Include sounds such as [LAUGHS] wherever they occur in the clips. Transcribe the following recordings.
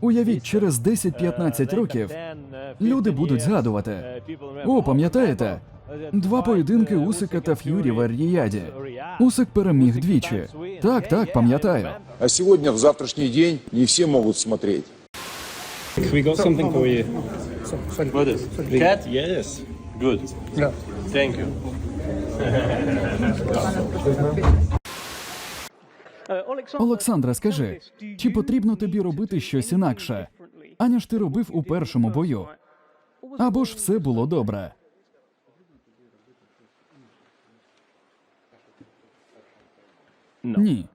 Уявіть, через 10-15 років люди будуть згадувати. О, пам'ятаєте? Два поєдинки Усика та Ф'юрі в Ер-Ріяді. Усик переміг двічі. Так, так, пам'ятаю. А сегодня, в завтрашний день, не все могут смотреть. We got something for you. What is? Cat? Yes. Good. Yeah. Thank you. [LAUGHS] Олександра, скажи, чи потрібно тобі робити щось інакше, аніж ти робив у першому бою? Або ж все було добре? Ні.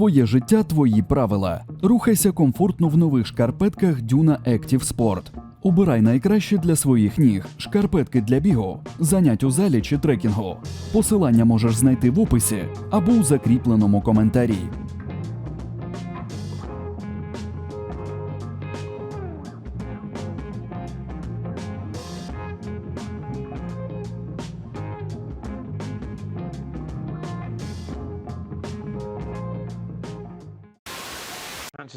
Твоє життя, твої правила. Рухайся комфортно в нових шкарпетках Дюна Active Sport. Обирай найкраще для своїх ніг, шкарпетки для бігу, занять у залі чи трекінгу. Посилання можеш знайти в описі або у закріпленому коментарі.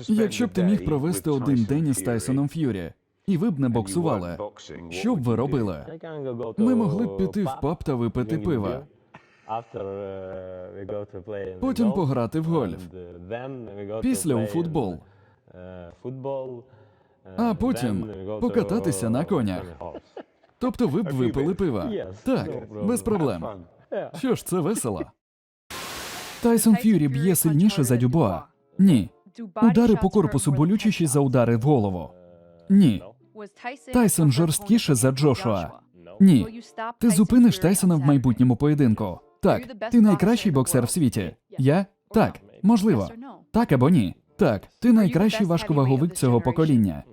Якщо б ти міг провести один день із Тайсоном Ф'юрі, і ви б не боксували, що б ви робили? Ми могли б піти в паб та випити пива. Потім пограти в гольф. Після у футбол. А потім покататися на конях. Тобто ви б випили пива. Так, без проблем. Що ж, це весело. Тайсон Ф'юрі б'є сильніше за Дюбоа? Ні. Удари по корпусу болючіші за удари в голову. Ні. Тайсон жорсткіше за Джошуа. Ні. Ти зупиниш Тайсона в майбутньому поєдинку. Так, ти найкращий боксер в світі. Я? Так, можливо. Так або ні. Так, ти найкращий важковаговик цього покоління.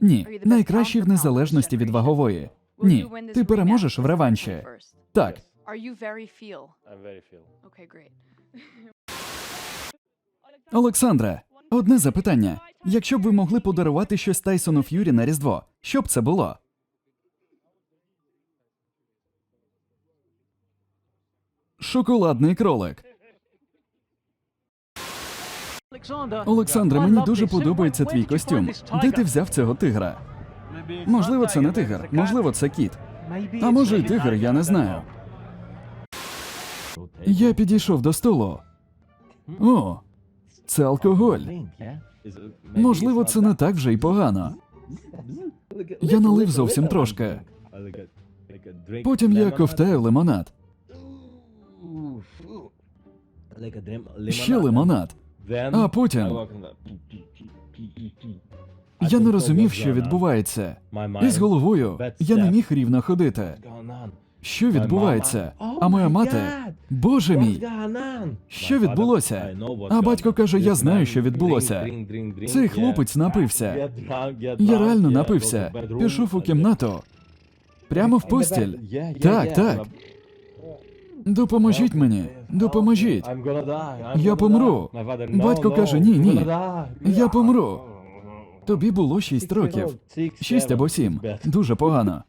Ні, найкращий в незалежності від вагової. Ні, ти переможеш в реванші. Так. Олександре, одне запитання. Якщо б ви могли подарувати щось Тайсону Ф'юрі на Різдво, що б це було? Шоколадний кролик. Олександре, мені дуже подобається твій костюм. Де ти взяв цього тигра? Можливо, це не тигр, можливо, це кіт. А може, й тигр, я не знаю. Я підійшов до столу. О, це алкоголь. Можливо, це не так вже й погано. Я налив зовсім трошки. Потім я ковтаю лимонад. Ще лимонад. А потім я не розумів, що відбувається. І з головою я не міг рівно ходити. Що відбувається? А моя мати. Боже мій, що відбулося? А батько каже: я знаю, що відбулося. Цей хлопець напився. Я реально напився. Пішов у кімнату. Прямо в постіль. Так, так. Допоможіть мені. Допоможіть. Я помру. Батько каже: ні, ні. Я помру. Тобі було шість років. Шість або сім. Дуже погано.